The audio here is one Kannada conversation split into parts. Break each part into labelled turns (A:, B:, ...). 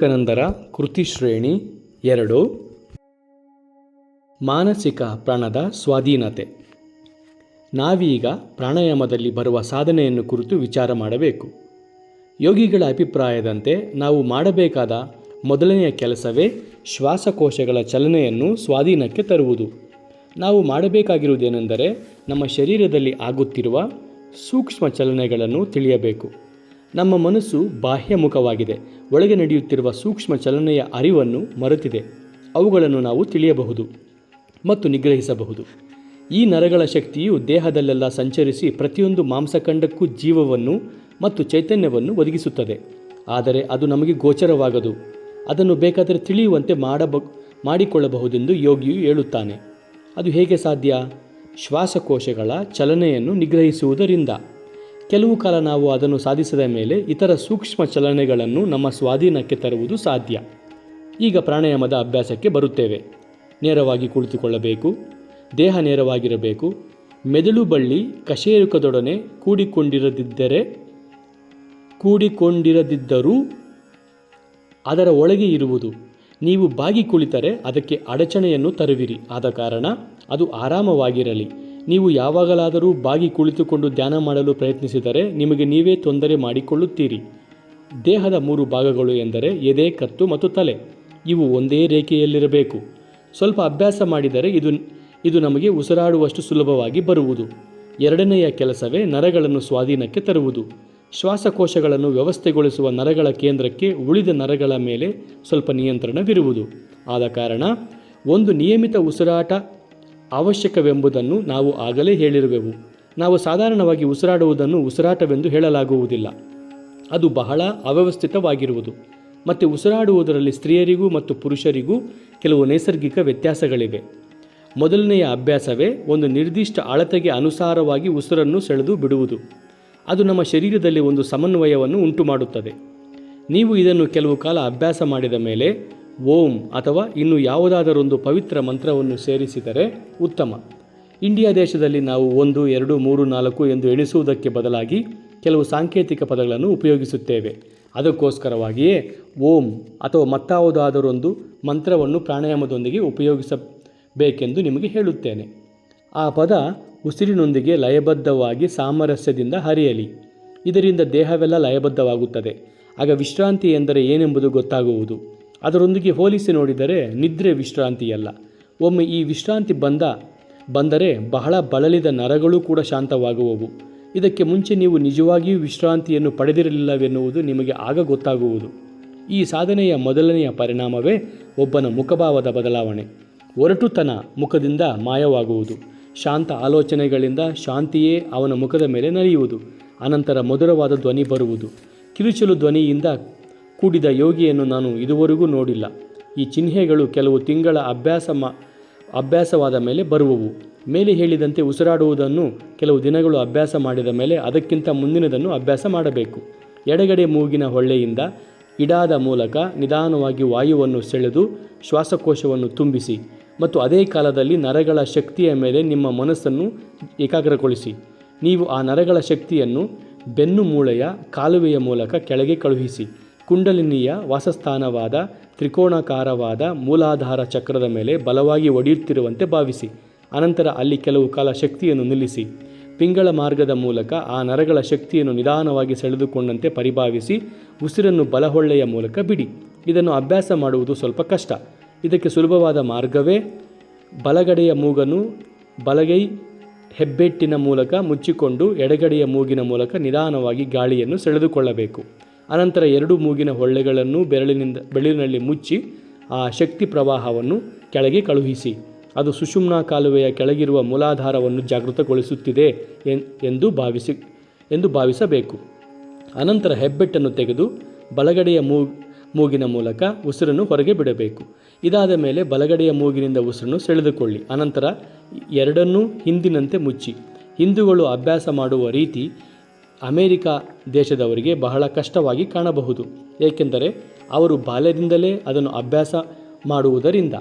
A: ವಿವೇಕಾನಂದರ ಕೃತಿ ಶ್ರೇಣಿ ಎರಡು. ಮಾನಸಿಕ ಪ್ರಾಣದ ಸ್ವಾಧೀನತೆ. ನಾವೀಗ ಪ್ರಾಣಾಯಾಮದಲ್ಲಿ ಬರುವ ಸಾಧನೆಯನ್ನು ಕುರಿತು ವಿಚಾರ ಮಾಡಬೇಕು. ಯೋಗಿಗಳ ಅಭಿಪ್ರಾಯದಂತೆ ನಾವು ಮಾಡಬೇಕಾದ ಮೊದಲನೆಯ ಕೆಲಸವೇ ಶ್ವಾಸಕೋಶಗಳ ಚಲನೆಯನ್ನು ಸ್ವಾಧೀನಕ್ಕೆ ತರುವುದು. ನಾವು ಮಾಡಬೇಕಾಗಿರುವುದೇನೆಂದರೆ ನಮ್ಮ ಶರೀರದಲ್ಲಿ ಆಗುತ್ತಿರುವ ಸೂಕ್ಷ್ಮ ಚಲನೆಗಳನ್ನು ತಿಳಿಯಬೇಕು. ನಮ್ಮ ಮನಸ್ಸು ಬಾಹ್ಯಮುಖವಾಗಿದೆ. ಒಳಗೆ ನಡೆಯುತ್ತಿರುವ ಸೂಕ್ಷ್ಮ ಚಲನೆಯ ಅರಿವನ್ನು ಮರೆತಿದೆ. ಅವುಗಳನ್ನು ನಾವು ತಿಳಿಯಬಹುದು ಮತ್ತು ನಿಗ್ರಹಿಸಬಹುದು. ಈ ನರಗಳ ಶಕ್ತಿಯು ದೇಹದಲ್ಲೆಲ್ಲ ಸಂಚರಿಸಿ ಪ್ರತಿಯೊಂದು ಮಾಂಸಖಂಡಕ್ಕೂ ಜೀವವನ್ನು ಮತ್ತು ಚೈತನ್ಯವನ್ನು ಒದಗಿಸುತ್ತದೆ. ಆದರೆ ಅದು ನಮಗೆ ಗೋಚರವಾಗದು. ಅದನ್ನು ಬೇಕಾದರೆ ತಿಳಿಯುವಂತೆ ಮಾಡಬ, ಮಾಡಿಕೊಳ್ಳಬಹುದೆಂದು ಯೋಗಿಯು ಹೇಳುತ್ತಾನೆ. ಅದು ಹೇಗೆ ಸಾಧ್ಯ? ಶ್ವಾಸಕೋಶಗಳ ಚಲನೆಯನ್ನು ನಿಗ್ರಹಿಸುವುದರಿಂದ. ಕೆಲವು ಕಾಲ ನಾವು ಅದನ್ನು ಸಾಧಿಸಿದ ಮೇಲೆ ಇತರ ಸೂಕ್ಷ್ಮ ಚಲನೆಗಳನ್ನು ನಮ್ಮ ಸ್ವಾಧೀನಕ್ಕೆ ತರುವುದು ಸಾಧ್ಯ. ಈಗ ಪ್ರಾಣಾಯಾಮದ ಅಭ್ಯಾಸಕ್ಕೆ ಬರುತ್ತೇವೆ. ನೇರವಾಗಿ ಕುಳಿತುಕೊಳ್ಳಬೇಕು, ದೇಹ ನೇರವಾಗಿರಬೇಕು, ಮೆದುಳು ಬಳ್ಳಿ ಕಶೇರುಕದೊಡನೆ ಕೂಡಿಕೊಂಡಿರದಿದ್ದರೆ, ಕೂಡಿಕೊಂಡಿರದಿದ್ದರೂ ಅದರ ಒಳಗೆ ಇರುವುದು. ನೀವು ಬಾಗಿ ಕುಳಿತರೆ ಅದಕ್ಕೆ ಅಡಚಣೆಯನ್ನು ತರುವಿರಿ. ಆದ ಕಾರಣ ಅದು ಆರಾಮವಾಗಿರಲಿ. ನೀವು ಯಾವಾಗಲಾದರೂ ಬಾಗಿ ಕುಳಿತುಕೊಂಡು ಧ್ಯಾನ ಮಾಡಲು ಪ್ರಯತ್ನಿಸಿದರೆ ನಿಮಗೆ ನೀವೇ ತೊಂದರೆ ಮಾಡಿಕೊಳ್ಳುತ್ತೀರಿ. ದೇಹದ ಮೂರು ಭಾಗಗಳು ಎಂದರೆ ಎದೆ, ಕತ್ತು ಮತ್ತು ತಲೆ. ಇವು ಒಂದೇ ರೇಖೆಯಲ್ಲಿರಬೇಕು. ಸ್ವಲ್ಪ ಅಭ್ಯಾಸ ಮಾಡಿದರೆ ಇದು ಇದು ನಮಗೆ ಉಸಿರಾಡುವಷ್ಟು ಸುಲಭವಾಗಿ ಬರುವುದು. ಎರಡನೆಯ ಕೆಲಸವೇ ನರಗಳನ್ನು ಸ್ವಾಧೀನಕ್ಕೆ ತರುವುದು. ಶ್ವಾಸಕೋಶಗಳನ್ನು ವ್ಯವಸ್ಥೆಗೊಳಿಸುವ ನರಗಳ ಕೇಂದ್ರಕ್ಕೆ ಉಳಿದ ನರಗಳ ಮೇಲೆ ಸ್ವಲ್ಪ ನಿಯಂತ್ರಣವಿರುವುದು. ಆದ ಕಾರಣ, ಒಂದು ನಿಯಮಿತ ಉಸಿರಾಟ ಅವಶ್ಯಕವೆಂಬುದನ್ನು ನಾವು ಆಗಲೇ ಹೇಳಿರುವೆವು. ನಾವು ಸಾಧಾರಣವಾಗಿ ಉಸಿರಾಡುವುದನ್ನು ಉಸಿರಾಟವೆಂದು ಹೇಳಲಾಗುವುದಿಲ್ಲ. ಅದು ಬಹಳ ಅವ್ಯವಸ್ಥಿತವಾಗಿರುವುದು. ಮತ್ತು ಉಸಿರಾಡುವುದರಲ್ಲಿ ಸ್ತ್ರೀಯರಿಗೂ ಮತ್ತು ಪುರುಷರಿಗೂ ಕೆಲವು ನೈಸರ್ಗಿಕ ವ್ಯತ್ಯಾಸಗಳಿವೆ. ಮೊದಲನೆಯ ಅಭ್ಯಾಸವೇ ಒಂದು ನಿರ್ದಿಷ್ಟ ಅಳತೆಗೆ ಅನುಸಾರವಾಗಿ ಉಸಿರನ್ನು ಸೆಳೆದು ಬಿಡುವುದು. ಅದು ನಮ್ಮ ಶರೀರದಲ್ಲಿ ಒಂದು ಸಮನ್ವಯವನ್ನು ಉಂಟುಮಾಡುತ್ತದೆ. ನೀವು ಇದನ್ನು ಕೆಲವು ಕಾಲ ಅಭ್ಯಾಸ ಮಾಡಿದ ಮೇಲೆ ಓಂ ಅಥವಾ ಇನ್ನು ಯಾವುದಾದರೊಂದು ಪವಿತ್ರ ಮಂತ್ರವನ್ನು ಸೇರಿಸಿದರೆ ಉತ್ತಮ. ಇಂಡಿಯಾ ದೇಶದಲ್ಲಿ ನಾವು ಒಂದು, ಎರಡು, ಮೂರು, ನಾಲ್ಕು ಎಂದು ಎಣಿಸುವುದಕ್ಕೆ ಬದಲಾಗಿ ಕೆಲವು ಸಾಂಕೇತಿಕ ಪದಗಳನ್ನು ಉಪಯೋಗಿಸುತ್ತೇವೆ. ಅದಕ್ಕೋಸ್ಕರವಾಗಿಯೇ ಓಂ ಅಥವಾ ಮತ್ತಾವುದಾದರೊಂದು ಮಂತ್ರವನ್ನು ಪ್ರಾಣಾಯಾಮದೊಂದಿಗೆ ಉಪಯೋಗಿಸಬೇಕೆಂದು ನಿಮಗೆ ಹೇಳುತ್ತೇನೆ. ಆ ಪದ ಉಸಿರಿನೊಂದಿಗೆ ಲಯಬದ್ಧವಾಗಿ ಸಾಮರಸ್ಯದಿಂದ ಹರಿಯಲಿ. ಇದರಿಂದ ದೇಹವೆಲ್ಲ ಲಯಬದ್ಧವಾಗುತ್ತದೆ. ಆಗ ವಿಶ್ರಾಂತಿ ಎಂದರೆ ಏನೆಂಬುದು ಗೊತ್ತಾಗುವುದು. ಅದರೊಂದಿಗೆ ಹೋಲಿಸಿ ನೋಡಿದರೆ ನಿದ್ರೆ ವಿಶ್ರಾಂತಿಯಲ್ಲ. ಒಮ್ಮೆ ಈ ವಿಶ್ರಾಂತಿ ಬಂದ, ಬಂದರೆ ಬಹಳ ಬಳಲಿದ ನರಗಳು ಕೂಡ ಶಾಂತವಾಗುವವು. ಇದಕ್ಕೆ ಮುಂಚೆ ನೀವು ನಿಜವಾಗಿಯೂ ವಿಶ್ರಾಂತಿಯನ್ನು ಪಡೆದಿರಲಿಲ್ಲವೆನ್ನುವುದು ನಿಮಗೆ ಆಗ ಗೊತ್ತಾಗುವುದು. ಈ ಸಾಧನೆಯ ಮೊದಲನೆಯ ಪರಿಣಾಮವೇ ಒಬ್ಬನ ಮುಖಭಾವದ ಬದಲಾವಣೆ. ಒರಟುತನ ಮುಖದಿಂದ ಮಾಯವಾಗುವುದು. ಶಾಂತ ಆಲೋಚನೆಗಳಿಂದ ಶಾಂತಿಯೇ ಅವನ ಮುಖದ ಮೇಲೆ ನಡೆಯುವುದು ಅನಂತರ ಮಧುರವಾದ ಧ್ವನಿ ಬರುವುದು. ಕಿರುಚಲು ಧ್ವನಿಯಿಂದ ಕೂಡಿದ ಯೋಗಿಯನ್ನು ನಾನು ಇದುವರೆಗೂ ನೋಡಿಲ್ಲ. ಈ ಚಿಹ್ನೆಗಳು ಕೆಲವು ತಿಂಗಳ ಅಭ್ಯಾಸ ಮಾ, ಅಭ್ಯಾಸವಾದ ಮೇಲೆ ಬರುವವು. ಮೇಲೆ ಹೇಳಿದಂತೆ ಉಸಿರಾಡುವುದನ್ನು ಕೆಲವು ದಿನಗಳು ಅಭ್ಯಾಸ ಮಾಡಿದ ಮೇಲೆ ಅದಕ್ಕಿಂತ ಮುಂದಿನದನ್ನು ಅಭ್ಯಾಸ ಮಾಡಬೇಕು. ಎಡಗಡೆ ಮೂಗಿನ ಹೊಳ್ಳೆಯಿಂದ ಇಡಾದ ಮೂಲಕ ನಿಧಾನವಾಗಿ ವಾಯುವನ್ನು ಸೆಳೆದು ಶ್ವಾಸಕೋಶವನ್ನು ತುಂಬಿಸಿ ಮತ್ತು ಅದೇ ಕಾಲದಲ್ಲಿ ನರಗಳ ಶಕ್ತಿಯ ಮೇಲೆ ನಿಮ್ಮ ಮನಸ್ಸನ್ನು ಏಕಾಗ್ರಗೊಳಿಸಿ. ನೀವು ಆ ನರಗಳ ಶಕ್ತಿಯನ್ನು ಬೆನ್ನು ಮೂಳೆಯ ಕಾಲುವೆಯ ಮೂಲಕ ಕೆಳಗೆ ಕಳುಹಿಸಿ. ಕುಂಡಲಿನಿಯ ವಾಸಸ್ಥಾನವಾದ ತ್ರಿಕೋಣಾಕಾರವಾದ ಮೂಲಾಧಾರ ಚಕ್ರದ ಮೇಲೆ ಬಲವಾಗಿ ಒಡೆಯುತ್ತಿರುವಂತೆ ಭಾವಿಸಿ, ಅನಂತರ ಅಲ್ಲಿ ಕೆಲವು ಕಾಲ ಶಕ್ತಿಯನ್ನು ನಿಲ್ಲಿಸಿ, ಪಿಂಗಳ ಮಾರ್ಗದ ಮೂಲಕ ಆ ನರಗಳ ಶಕ್ತಿಯನ್ನು ನಿಧಾನವಾಗಿ ಸೆಳೆದುಕೊಂಡಂತೆ ಪರಿಭಾವಿಸಿ ಉಸಿರನ್ನು ಬಲಹೊಳ್ಳೆಯ ಮೂಲಕ ಬಿಡಿ. ಇದನ್ನು ಅಭ್ಯಾಸ ಮಾಡುವುದು ಸ್ವಲ್ಪ ಕಷ್ಟ. ಇದಕ್ಕೆ ಸುಲಭವಾದ ಮಾರ್ಗವೇ ಬಲಗಡೆಯ ಮೂಗನ್ನು ಬಲಗೈ ಹೆಬ್ಬೆಟ್ಟಿನ ಮೂಲಕ ಮುಚ್ಚಿಕೊಂಡು ಎಡಗಡೆಯ ಮೂಗಿನ ಮೂಲಕ ನಿಧಾನವಾಗಿ ಗಾಳಿಯನ್ನು ಸೆಳೆದುಕೊಳ್ಳಬೇಕು. ಅನಂತರ ಎರಡು ಮೂಗಿನ ಹೊಳ್ಳೆಗಳನ್ನು ಬೆರಳಿನಿಂದ ಬೆರಳಿನಲ್ಲಿ ಮುಚ್ಚಿ ಆ ಶಕ್ತಿ ಪ್ರವಾಹವನ್ನು ಕೆಳಗೆ ಕಳುಹಿಸಿ. ಅದು ಸುಷುಮ್ನಾ ಕಾಲುವೆಯ ಕೆಳಗಿರುವ ಮೂಲಾಧಾರವನ್ನು ಜಾಗೃತಗೊಳಿಸುತ್ತಿದೆ ಎಂದು ಭಾವಿಸಿ, ಎಂದು ಭಾವಿಸಬೇಕು. ಅನಂತರ ಹೆಬ್ಬೆಟ್ಟನ್ನು ತೆಗೆದು ಬಲಗಡೆಯ ಮೂ, ಮೂಗಿನ ಮೂಲಕ ಉಸಿರನ್ನು ಹೊರಗೆ ಬಿಡಬೇಕು. ಇದಾದ ಮೇಲೆ ಬಲಗಡೆಯ ಮೂಗಿನಿಂದ ಉಸಿರನ್ನು ಸೆಳೆದುಕೊಳ್ಳಿ. ಅನಂತರ ಎರಡನ್ನೂ ಹಿಂದಿನಂತೆ ಮುಚ್ಚಿ. ಹಿಂದೂಗಳು ಅಭ್ಯಾಸ ಮಾಡುವ ರೀತಿ ಅಮೇರಿಕ ದೇಶದವರಿಗೆ ಬಹಳ ಕಷ್ಟವಾಗಿ ಕಾಣಬಹುದು. ಏಕೆಂದರೆ ಅವರು ಬಾಲ್ಯದಿಂದಲೇ ಅದನ್ನು ಅಭ್ಯಾಸ ಮಾಡುವುದರಿಂದ.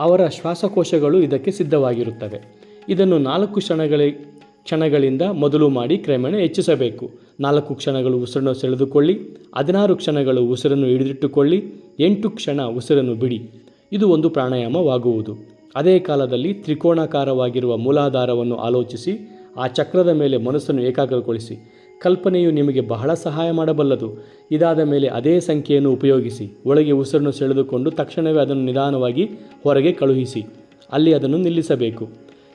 A: ಅವರ ಶ್ವಾಸಕೋಶಗಳು ಇದಕ್ಕೆ ಸಿದ್ಧವಾಗಿರುತ್ತವೆ. ಇದನ್ನು ನಾಲ್ಕು ಕ್ಷಣಗಳ, ಕ್ಷಣಗಳಿಂದ ಮೊದಲು ಮಾಡಿ ಕ್ರಮೇಣ ಹೆಚ್ಚಿಸಬೇಕು. ನಾಲ್ಕು ಕ್ಷಣಗಳು ಉಸಿರನ್ನು ಸೆಳೆದುಕೊಳ್ಳಿ, ಹದಿನಾರು ಕ್ಷಣಗಳು ಉಸಿರನ್ನು ಹಿಡಿದಿಟ್ಟುಕೊಳ್ಳಿ, ಎಂಟು ಕ್ಷಣ ಉಸಿರನ್ನು ಬಿಡಿ. ಇದು ಒಂದು ಪ್ರಾಣಾಯಾಮವಾಗುವುದು. ಅದೇ ಕಾಲದಲ್ಲಿ ತ್ರಿಕೋಣಾಕಾರವಾಗಿರುವ ಮೂಲಾಧಾರವನ್ನು ಆಲೋಚಿಸಿ, ಆ ಚಕ್ರದ ಮೇಲೆ ಮನಸ್ಸನ್ನು ಏಕಾಗ್ರಗೊಳಿಸಿ. ಕಲ್ಪನೆಯು ನಿಮಗೆ ಬಹಳ ಸಹಾಯ ಮಾಡಬಲ್ಲದು. ಇದಾದ ಮೇಲೆ ಅದೇ ಸಂಖ್ಯೆಯನ್ನು ಉಪಯೋಗಿಸಿ, ಒಳಗೆ ಉಸಿರನ್ನು ಸೆಳೆದುಕೊಂಡು ತಕ್ಷಣವೇ ಅದನ್ನು ನಿಧಾನವಾಗಿ ಹೊರಗೆ ಕಳುಹಿಸಿ, ಅಲ್ಲಿ ಅದನ್ನು ನಿಲ್ಲಿಸಬೇಕು.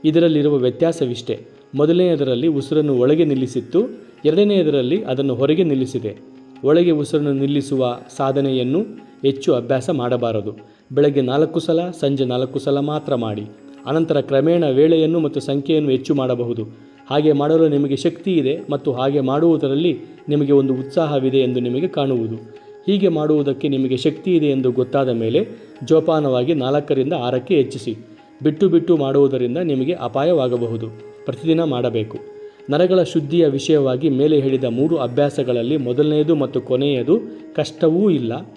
A: ಇದರಲ್ಲಿರುವ ವ್ಯತ್ಯಾಸವಿಷ್ಟೇ. ಮೊದಲನೆಯದರಲ್ಲಿ ಉಸಿರನ್ನು ಒಳಗೆ ನಿಲ್ಲಿಸಿತ್ತು, ಎರಡನೆಯದರಲ್ಲಿ ಅದನ್ನು ಹೊರಗೆ ನಿಲ್ಲಿಸಿದೆ. ಒಳಗೆ ಉಸಿರನ್ನು ನಿಲ್ಲಿಸುವ ಸಾಧನೆಯನ್ನು ಹೆಚ್ಚು ಅಭ್ಯಾಸ ಮಾಡಬಾರದು. ಬೆಳಗ್ಗೆ ನಾಲ್ಕು ಸಲ, ಸಂಜೆ ನಾಲ್ಕು ಸಲ ಮಾತ್ರ ಮಾಡಿ. ಅನಂತರ ಕ್ರಮೇಣ ವೇಳೆಯನ್ನು ಮತ್ತು ಸಂಖ್ಯೆಯನ್ನು ಹೆಚ್ಚು ಮಾಡಬಹುದು. ಹಾಗೆ ಮಾಡಲು ನಿಮಗೆ ಶಕ್ತಿ ಇದೆ ಮತ್ತು ಹಾಗೆ ಮಾಡುವುದರಲ್ಲಿ ನಿಮಗೆ ಒಂದು ಉತ್ಸಾಹವಿದೆ ಎಂದು ನಿಮಗೆ ಕಾಣುವುದು. ಹೀಗೆ ಮಾಡುವುದಕ್ಕೆ ನಿಮಗೆ ಶಕ್ತಿ ಇದೆ ಎಂದು ಗೊತ್ತಾದ ಮೇಲೆ ಜೋಪಾನವಾಗಿ ನಾಲ್ಕರಿಂದ ಆರಕ್ಕೆ ಹೆಚ್ಚಿಸಿ. ಬಿಟ್ಟು ಬಿಟ್ಟು ಮಾಡುವುದರಿಂದ ನಿಮಗೆ ಅಪಾಯವಾಗಬಹುದು. ಪ್ರತಿದಿನ ಮಾಡಬೇಕು. ನರಗಳ ಶುದ್ಧಿಯ ವಿಷಯವಾಗಿ ಮೇಲೆ ಹೇಳಿದ ಮೂರು ಅಭ್ಯಾಸಗಳಲ್ಲಿ ಮೊದಲನೆಯದು ಮತ್ತು ಕೊನೆಯದು ಕಷ್ಟವೂ ಇಲ್ಲ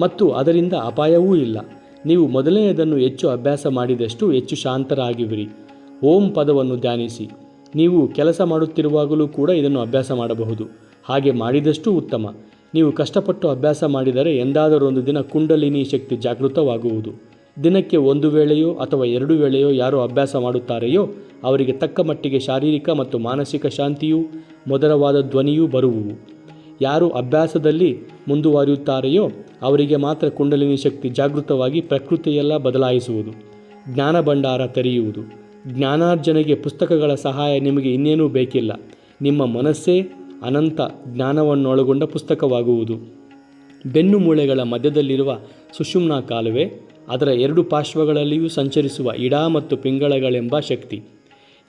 A: ಮತ್ತು ಅದರಿಂದ ಅಪಾಯವೂ ಇಲ್ಲ. ನೀವು ಮೊದಲನೆಯದನ್ನು ಹೆಚ್ಚು ಅಭ್ಯಾಸ ಮಾಡಿದಷ್ಟು ಹೆಚ್ಚು ಶಾಂತರಾಗಿವಿರಿ. ಓಂ ಪದವನ್ನು ಧ್ಯಾನಿಸಿ. ನೀವು ಕೆಲಸ ಮಾಡುತ್ತಿರುವಾಗಲೂ ಕೂಡ ಇದನ್ನು ಅಭ್ಯಾಸ ಮಾಡಬಹುದು. ಹಾಗೆ ಮಾಡಿದಷ್ಟು ಉತ್ತಮ. ನೀವು ಕಷ್ಟಪಟ್ಟು ಅಭ್ಯಾಸ ಮಾಡಿದರೆ ಎಂದಾದರೊಂದು ದಿನ ಕುಂಡಲಿನಿ ಶಕ್ತಿ ಜಾಗೃತವಾಗುವುದು. ದಿನಕ್ಕೆ ಒಂದು ವೇಳೆಯೋ ಅಥವಾ ಎರಡು ವೇಳೆಯೋ ಯಾರು ಅಭ್ಯಾಸ ಮಾಡುತ್ತಾರೆಯೋ ಅವರಿಗೆ ತಕ್ಕ ಮಟ್ಟಿಗೆ ಶಾರೀರಿಕ ಮತ್ತು ಮಾನಸಿಕ ಶಾಂತಿಯೂ, ಮಧುರವಾದ ಧ್ವನಿಯೂ ಬರುವುವು ಯಾರು ಅಭ್ಯಾಸದಲ್ಲಿ ಮುಂದುವರಿಯುತ್ತಾರೆಯೋ ಅವರಿಗೆ ಮಾತ್ರ ಕುಂಡಲಿನಿ ಶಕ್ತಿ ಜಾಗೃತವಾಗಿ ಪ್ರಕೃತಿಯೆಲ್ಲ ಬದಲಾಯಿಸುವುದು, ಜ್ಞಾನ ಭಂಡಾರ ತೆರೆಯುವುದು. ಜ್ಞಾನಾರ್ಜನೆಗೆ ಪುಸ್ತಕಗಳ ಸಹಾಯ ನಿಮಗೆ ಇನ್ನೇನೂ ಬೇಕಿಲ್ಲ. ನಿಮ್ಮ ಮನಸ್ಸೇ ಅನಂತ ಜ್ಞಾನವನ್ನೊಳಗೊಂಡ ಪುಸ್ತಕವಾಗುವುದು. ಬೆನ್ನು ಮೂಳೆಗಳ ಮಧ್ಯದಲ್ಲಿರುವ ಸುಷುಮ್ನ ಕಾಲುವೆ ಅದರ ಎರಡು ಪಾರ್ಶ್ವಗಳಲ್ಲಿಯೂ ಸಂಚರಿಸುವ ಇಡ ಮತ್ತು ಪಿಂಗಳಗಳೆಂಬ ಶಕ್ತಿ.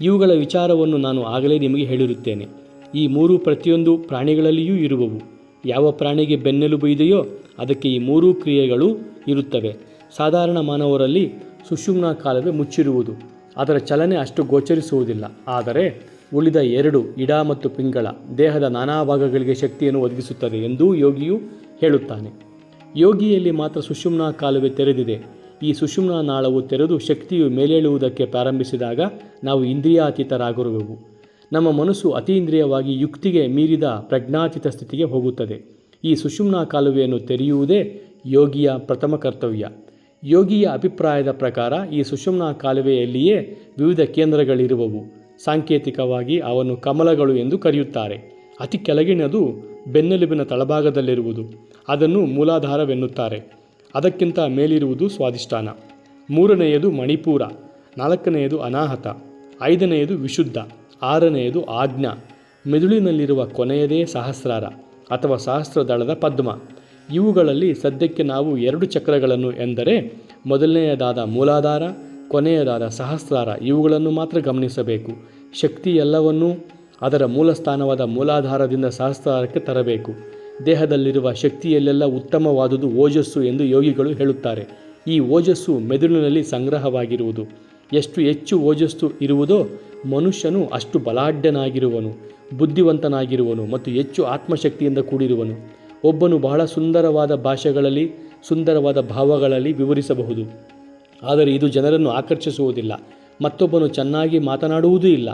A: ಇವುಗಳ ವಿಚಾರವನ್ನು ನಾನು ಆಗಲೇ ನಿಮಗೆ ಹೇಳಿರುತ್ತೇನೆ. ಈ ಮೂರು ಪ್ರತಿಯೊಂದು ಪ್ರಾಣಿಗಳಲ್ಲಿಯೂ ಇರುವವು. ಯಾವ ಪ್ರಾಣಿಗೆ ಬೆನ್ನೆಲುಬು ಇದೆಯೋ ಅದಕ್ಕೆ ಈ ಮೂರೂ ಕ್ರಿಯೆಗಳು ಇರುತ್ತವೆ. ಸಾಧಾರಣ ಮಾನವರಲ್ಲಿ ಸುಷುಮ್ನ ಕಾಲವೇ ಮುಚ್ಚಿರುವುದು. ಅದರ ಚಲನೆ ಅಷ್ಟು ಗೋಚರಿಸುವುದಿಲ್ಲ. ಆದರೆ ಉಳಿದ ಎರಡು ಇಡ ಮತ್ತು ಪಿಂಗಳ ದೇಹದ ನಾನಾ ಭಾಗಗಳಿಗೆ ಶಕ್ತಿಯನ್ನು ಒದಗಿಸುತ್ತದೆ ಎಂದೂ ಯೋಗಿಯು ಹೇಳುತ್ತಾನೆ. ಯೋಗಿಯಲ್ಲಿ ಮಾತ್ರ ಸುಷುಮ್ನ ಕಾಲುವೆ ತೆರೆದಿದೆ. ಈ ಸುಷುಮ್ನ ನಾಳವು ತೆರೆದು ಶಕ್ತಿಯು ಮೇಲೇಳುವುದಕ್ಕೆ ಪ್ರಾರಂಭಿಸಿದಾಗ ನಾವು ಇಂದ್ರಿಯಾತೀತರಾಗಿರುವೆವು ನಮ್ಮ ಮನಸ್ಸು ಅತೀಂದ್ರಿಯವಾಗಿ ಯುಕ್ತಿಗೆ ಮೀರಿದ ಪ್ರಜ್ಞಾತೀತ ಸ್ಥಿತಿಗೆ ಹೋಗುತ್ತದೆ. ಈ ಸುಷುಮ್ನ ಕಾಲುವೆಯನ್ನು ತೆರೆಯುವುದೇ ಯೋಗಿಯ ಪ್ರಥಮ ಕರ್ತವ್ಯ. ಯೋಗಿಯ ಅಭಿಪ್ರಾಯದ ಪ್ರಕಾರ ಈ ಸುಷುಮ್ನ ಕಾಲುವೆಯಲ್ಲಿಯೇ ವಿವಿಧ ಕೇಂದ್ರಗಳಿರುವವು. ಸಾಂಕೇತಿಕವಾಗಿ ಅವನ್ನು ಕಮಲಗಳು ಎಂದು ಕರೆಯುತ್ತಾರೆ. ಅತಿ ಕೆಳಗಿನದು ಬೆನ್ನೆಲುಬಿನ ತಳಭಾಗದಲ್ಲಿರುವುದು. ಅದನ್ನು ಮೂಲಾಧಾರವೆನ್ನುತ್ತಾರೆ. ಅದಕ್ಕಿಂತ ಮೇಲಿರುವುದು ಸ್ವಾದಿಷ್ಠಾನ ಮೂರನೆಯದು ಮಣಿಪೂರ. ನಾಲ್ಕನೆಯದು ಅನಾಹತ. ಐದನೆಯದು ವಿಶುದ್ಧ. ಆರನೆಯದು ಆಜ್ಞಾ. ಮೆದುಳಿನಲ್ಲಿರುವ ಕೊನೆಯದೇ ಸಹಸ್ರಾರ ಅಥವಾ ಸಹಸ್ರದಳದ ಪದ್ಮ. ಇವುಗಳಲ್ಲಿ ಸದ್ಯಕ್ಕೆ ನಾವು ಎರಡು ಚಕ್ರಗಳನ್ನು ಎಂದರೆ ಮೊದಲನೆಯದಾದ ಮೂಲಾಧಾರ, ಕೊನೆಯದಾದ ಸಹಸ್ರಾರ ಇವುಗಳನ್ನು ಮಾತ್ರ ಗಮನಿಸಬೇಕು. ಶಕ್ತಿ ಎಲ್ಲವನ್ನೂ ಅದರ ಮೂಲಸ್ಥಾನವಾದ ಮೂಲಾಧಾರದಿಂದ ಸಹಸ್ರಾರಕ್ಕೆ ತರಬೇಕು. ದೇಹದಲ್ಲಿರುವ ಶಕ್ತಿಯಲ್ಲೆಲ್ಲ ಉತ್ತಮವಾದುದು ಓಜಸ್ಸು ಎಂದು ಯೋಗಿಗಳು ಹೇಳುತ್ತಾರೆ. ಈ ಓಜಸ್ಸು ಮೆದುಳಿನಲ್ಲಿ ಸಂಗ್ರಹವಾಗಿರುವುದು. ಎಷ್ಟು ಹೆಚ್ಚು ಓಜಸ್ಸು ಇರುವುದೋ ಮನುಷ್ಯನು ಅಷ್ಟು ಬಲಾಢ್ಯನಾಗಿರುವನು, ಬುದ್ಧಿವಂತನಾಗಿರುವನು ಮತ್ತು ಹೆಚ್ಚು ಆತ್ಮಶಕ್ತಿಯಿಂದ ಕೂಡಿರುವನು. ಒಬ್ಬನು ಬಹಳ ಸುಂದರವಾದ ಭಾಷೆಗಳಲ್ಲಿ, ಸುಂದರವಾದ ಭಾವಗಳಲ್ಲಿ ವಿವರಿಸಬಹುದು. ಆದರೆ ಇದು ಜನರನ್ನು ಆಕರ್ಷಿಸುವುದಿಲ್ಲ. ಮತ್ತೊಬ್ಬನು ಚೆನ್ನಾಗಿ ಮಾತನಾಡುವುದೂ ಇಲ್ಲ.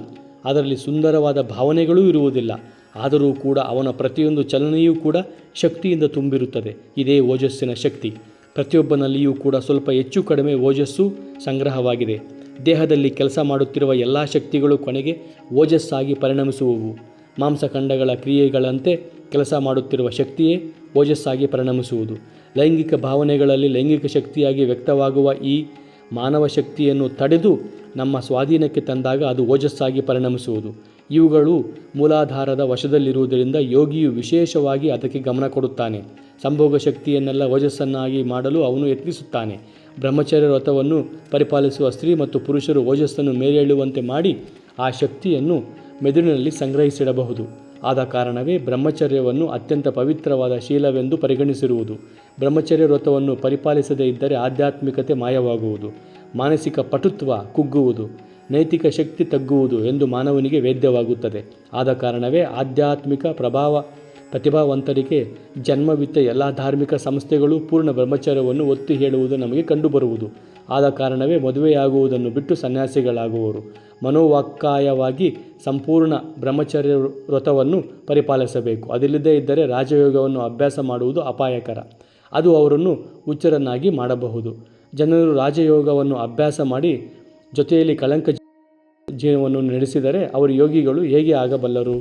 A: ಅದರಲ್ಲಿ ಸುಂದರವಾದ ಭಾವನೆಗಳೂ ಇರುವುದಿಲ್ಲ. ಆದರೂ ಕೂಡ ಅವನ ಪ್ರತಿಯೊಂದು ಚಲನೆಯೂ ಕೂಡ ಶಕ್ತಿಯಿಂದ ತುಂಬಿರುತ್ತದೆ. ಇದೇ ಓಜಸ್ಸಿನ ಶಕ್ತಿ. ಪ್ರತಿಯೊಬ್ಬನಲ್ಲಿಯೂ ಕೂಡ ಸ್ವಲ್ಪ ಹೆಚ್ಚು ಕಡಿಮೆ ಓಜಸ್ಸು ಸಂಗ್ರಹವಾಗಿದೆ. ದೇಹದಲ್ಲಿ ಕೆಲಸ ಮಾಡುತ್ತಿರುವ ಎಲ್ಲ ಶಕ್ತಿಗಳು ಕೊನೆಗೆ ಓಜಸ್ಸಾಗಿ ಪರಿಣಮಿಸುವವು. ಮಾಂಸಖಂಡಗಳ ಕ್ರಿಯೆಗಳಂತೆ ಕೆಲಸ ಮಾಡುತ್ತಿರುವ ಶಕ್ತಿಯೇ ಓಜಸ್ಸಾಗಿ ಪರಿಣಮಿಸುವುದು. ಲೈಂಗಿಕ ಭಾವನೆಗಳಲ್ಲಿ ಲೈಂಗಿಕ ಶಕ್ತಿಯಾಗಿ ವ್ಯಕ್ತವಾಗುವ ಈ ಮಾನವ ಶಕ್ತಿಯನ್ನು ತಡೆದು ನಮ್ಮ ಸ್ವಾಧೀನಕ್ಕೆ ತಂದಾಗ ಅದು ಓಜಸ್ಸಾಗಿ ಪರಿಣಮಿಸುವುದು. ಇವುಗಳು ಮೂಲಾಧಾರದ ವಶದಲ್ಲಿರುವುದರಿಂದ ಯೋಗಿಯು ವಿಶೇಷವಾಗಿ ಅದಕ್ಕೆ ಗಮನ ಕೊಡುತ್ತಾನೆ. ಸಂಭೋಗ ಶಕ್ತಿಯನ್ನೆಲ್ಲ ಓಜಸ್ಸನ್ನಾಗಿ ಮಾಡಲು ಅವನು ಯತ್ನಿಸುತ್ತಾನೆ. ಬ್ರಹ್ಮಚರ್ಯ ವ್ರತವನ್ನು ಪರಿಪಾಲಿಸುವ ಸ್ತ್ರೀ ಮತ್ತು ಪುರುಷರು ಓಜಸ್ಸನ್ನು ಮೇಲೇಳುವಂತೆ ಮಾಡಿ ಆ ಶಕ್ತಿಯನ್ನು ಮೆದುಳಿನಲ್ಲಿ ಸಂಗ್ರಹಿಸಿಡಬಹುದು. ಆದ ಕಾರಣವೇ ಬ್ರಹ್ಮಚರ್ಯವನ್ನು ಅತ್ಯಂತ ಪವಿತ್ರವಾದ ಶೀಲವೆಂದು ಪರಿಗಣಿಸಿರುವುದು. ಬ್ರಹ್ಮಚರ್ಯ ವ್ರತವನ್ನು ಪರಿಪಾಲಿಸದೇ ಇದ್ದರೆ ಆಧ್ಯಾತ್ಮಿಕತೆ ಮಾಯವಾಗುವುದು. ಮಾನಸಿಕ ಪಟುತ್ವ ಕುಗ್ಗುವುದು. ನೈತಿಕ ಶಕ್ತಿ ತಗ್ಗುವುದು ಎಂದು ಮಾನವನಿಗೆ ವೇದ್ಯವಾಗುತ್ತದೆ. ಆದ ಕಾರಣವೇ ಆಧ್ಯಾತ್ಮಿಕ ಪ್ರಭಾವ ಪ್ರತಿಭಾವಂತರಿಗೆ ಜನ್ಮವಿತ್ತ ಎಲ್ಲ ಧಾರ್ಮಿಕ ಸಂಸ್ಥೆಗಳು ಪೂರ್ಣ ಬ್ರಹ್ಮಚರ್ಯವನ್ನು ಒತ್ತಿ ಹೇಳುವುದು ನಮಗೆ ಕಂಡುಬರುವುದು. ಆದ ಕಾರಣವೇ ಮದುವೆಯಾಗುವುದನ್ನು ಬಿಟ್ಟು ಸನ್ಯಾಸಿಗಳಾಗುವರು. ಮನೋವಾಕ್ಕಾಯವಾಗಿ ಸಂಪೂರ್ಣ ಬ್ರಹ್ಮಚರ್ಯ ವ್ರತವನ್ನು ಪರಿಪಾಲಿಸಬೇಕು. ಅದಿಲ್ಲದೇ ಇದ್ದರೆ ರಾಜಯೋಗವನ್ನು ಅಭ್ಯಾಸ ಮಾಡುವುದು ಅಪಾಯಕರ. ಅದು ಅವರನ್ನು ಹುಚ್ಚರನ್ನಾಗಿ ಮಾಡಬಹುದು. ಜನರು ರಾಜಯೋಗವನ್ನು ಅಭ್ಯಾಸ ಮಾಡಿ ಜೊತೆಯಲ್ಲಿ ಕಳಂಕ ಜೀವನವನ್ನು ನಡೆಸಿದರೆ ಅವರು ಯೋಗಿಗಳು ಹೇಗೆ ಆಗಬಲ್ಲರು?